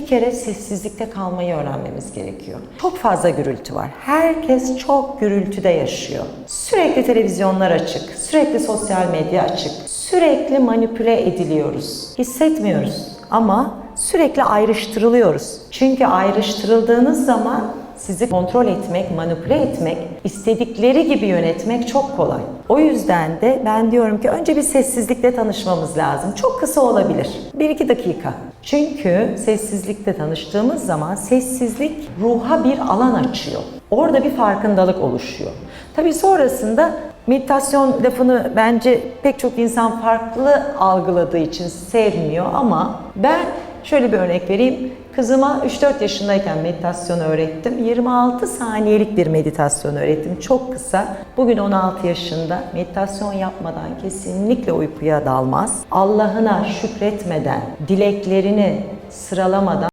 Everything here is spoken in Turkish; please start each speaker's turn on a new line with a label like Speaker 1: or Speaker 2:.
Speaker 1: Bir kere sessizlikte kalmayı öğrenmemiz gerekiyor. Çok fazla gürültü var. Herkes çok gürültüde yaşıyor. Sürekli televizyonlar açık, sürekli sosyal medya açık. Sürekli manipüle ediliyoruz. Hissetmiyoruz ama sürekli ayrıştırılıyoruz. Çünkü ayrıştırıldığınız zaman sizi kontrol etmek, manipüle etmek, istedikleri gibi yönetmek çok kolay. O yüzden de ben diyorum ki önce bir sessizlikle tanışmamız lazım. Çok kısa olabilir. 1-2 dakika. Çünkü sessizlikte tanıştığımız zaman sessizlik ruha bir alan açıyor. Orada bir farkındalık oluşuyor. Tabii sonrasında meditasyon lafını bence pek çok insan farklı algıladığı için sevmiyor ama ben şöyle bir örnek vereyim. Kızıma 3-4 yaşındayken meditasyon öğrettim. 26 saniyelik bir meditasyon öğrettim. Çok kısa. Bugün 16 yaşında. Meditasyon yapmadan kesinlikle uykuya dalmaz. Allah'ına şükretmeden, dileklerini sıralamadan